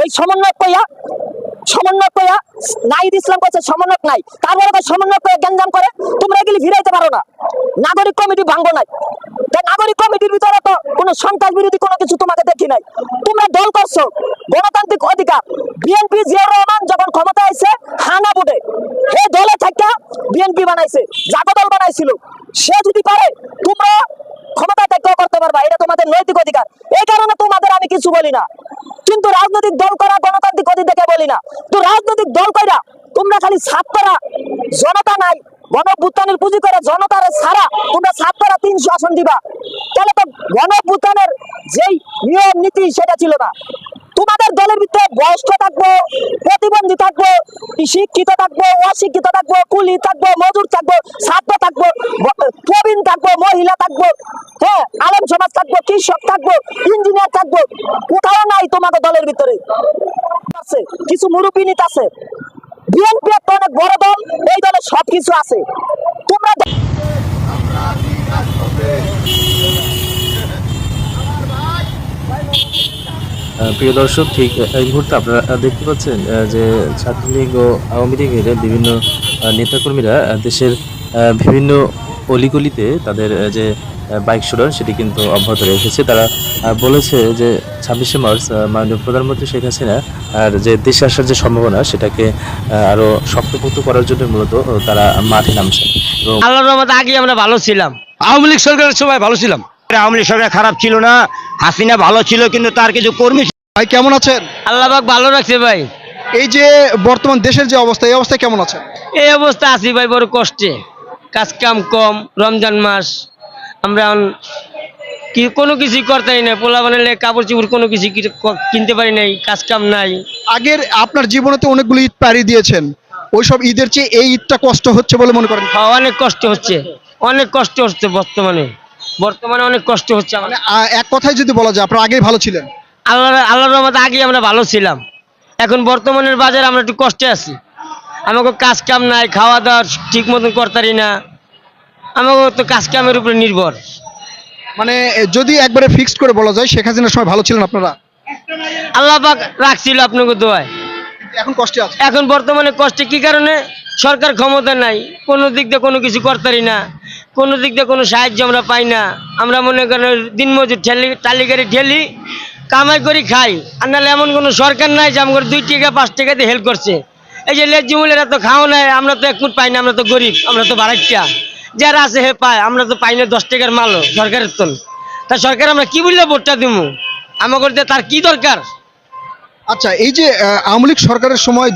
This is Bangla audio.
ওই সমন্বয় কইয়া সমন্বয় কইয়া নাইদ ইসলাম করছে সমন্বয় নাই। তারপরে তো সমন্বয় কইয়া গ্যাঞ্জাম করে, তোমরা এগুলি ফিরাইতে পারো না। নাগরিক কমিটি ভাঙ্গো নাই। তা নাগরিক কমিটির ভিতরে তো কোনো সন্ত্রাস বিরোধী কোনো কিছু তোমাকে দেখি নাই। তোমরা দল করছ, গণতান্ত্রিক অধিকার। বিএনপি জিয়াউর রহমান যখন ক্ষমতা আইছে, হানা ভোটে এই দলে থাকা বিএনপি বানাইছে জাগো দল বানাইছিল। সে যদি পারে, তোমরা ক্ষমতা ত্যাগ করতে পারবা। এটা তোমাদের নৈতিক অধিকার। এই আমি কিছু বলি না। কিন্তু রাজনৈতিক দল করা, গণতান্ত্রিক অধিকারকে বলি না। তো রাজনৈতিক দল কইরা তোমরা খালি ছাত্ররা জনতা নাই গণভুত্থানের পুঁজি করে জনতার সারা তোমরা ছাত্ররা তিনশো আসন দিবা। তাহলে তো গণভুত্থানের যেই নিয়ম নীতি সেটা ছিল না। তোমাদের দলের ভিতরে বয়স্ক থাকব, প্রতিবন্ধী থাকব, শিক্ষিত থাকব, অশিক্ষিত থাকব, কুলি থাকব, মজুর থাকব, ছাত্র থাকব, প্রবীণ থাকব, মহিলা থাকব হ্যাঁ আলম সমাজ থাকব, কৃষক থাকব, ইঞ্জিনিয়ার থাকব, কোথাও নাই তোমাদের দলের ভিতরে। আছে, কিছু মুরব্বী আছে। বিএনপি একটা অনেক বড় দল, এই দলে সবকিছু আছে। তোমরা প্রিয় দর্শক ঠিক এই মুহূর্তে আপনারা দেখতে পাচ্ছেন যে ছাত্রলীগ ও আওয়ামী লীগের বিভিন্ন নেতাকর্মীরা দেশের বিভিন্ন অলিগলিতে তাদের যে বাইক শোডাউন সেটি কিন্তু অব্যাহত রেখেছে। তারা বলেছে যে ছাব্বিশে মার্চ মাননীয় প্রধানমন্ত্রী শেখ হাসিনা আর যে দেশে আসার যে সম্ভাবনা সেটাকে আহ, আরও শক্তপোক্ত করার জন্য মূলত তারা মাঠে নামছে এবং আল্লাহর রহমতে আগে আমরা ভালো ছিলাম। আওয়ামী লীগ সরকারের সময় ভালো ছিলাম। আওয়ামী লীগ সরকার খারাপ ছিল না। হাসিনা ভালো ছিল কিন্তু তার কিছু কর্মী ভাই কেমন আছেন? আল্লাহবাক ভালো রাখছে ভাই। এই যে বর্তমান দেশের যে অবস্থা এই অবস্থায় কেমন আছেন? এই অবস্থা আছি ভাই বড় কষ্টে। কাজ কাম কম রমজান মাস। আমরা কি কোনো কিছু করতে না। পোলা বানালে কাপড় চোপড় কোনো কিছু কিনতে পারি নাই কাজ কাম নাই। আগের আপনার জীবনে তো অনেকগুলো ঈদ পাড়ি দিয়েছেন। ওইসব ঈদের চেয়ে এই ঈদটা কষ্ট হচ্ছে বলে মনে করেন? হ্যাঁ, অনেক কষ্ট হচ্ছে। অনেক কষ্ট হচ্ছে বর্তমানে। বর্তমানে অনেক কষ্ট হচ্ছে আমার মানে এক কথায় যদি বলা যায় আপনার আগেই ভালো ছিলেন? আল্লাহ আল্লাহর রহমতে আগে আমরা ভালো ছিলাম। এখন বর্তমানের বাজারে আমরা একটু কষ্টে আছি। আমাকে কাজ কাম নাই খাওয়া দাওয়া ঠিক মতন করতারি না। আমাকে তো কাজ কামের উপরে নির্ভর। মানে যদি একবারে ফিক্সড করে বলা যায় শেখ হাসিনার সময় ভালো ছিলেন আপনারা? আল্লাহ পাক রাখছিল আপনাকে দোয়ায়। এখন কষ্টে আছে? এখন বর্তমানে কষ্টে কি কারণে? সরকার ক্ষমতা নাই কোনো দিক দিয়ে কোনো কিছু করতারি না। কোনো দিক দিয়ে কোনো সাহায্য আমরা পাই না। আমরা মনে করেন দিন মজুর ঠেলি টালিগাড়ি ঠেলি, কামাই করি, খাই। আর নাহলে এমন কোনো সরকার নাই যে আমাকে দুই টাকা, পাঁচ টাকা দিয়ে হেল্প করছে। এই যে লেজিমুলেরা তো খাও নাই, আমরা তো এক ফুট পাই না, আমরা তো গরিব, আমরা তো বাড়াইটা যারা আছে হে পায়, আমরা তো পাই না দশ টাকার মালও সরকারের তো তা সরকার আমরা কি বললে ভোটটা দিব আমাকে তার কি দরকার? আচ্ছা এই যে আওয়ামী লীগ সরকারের সময়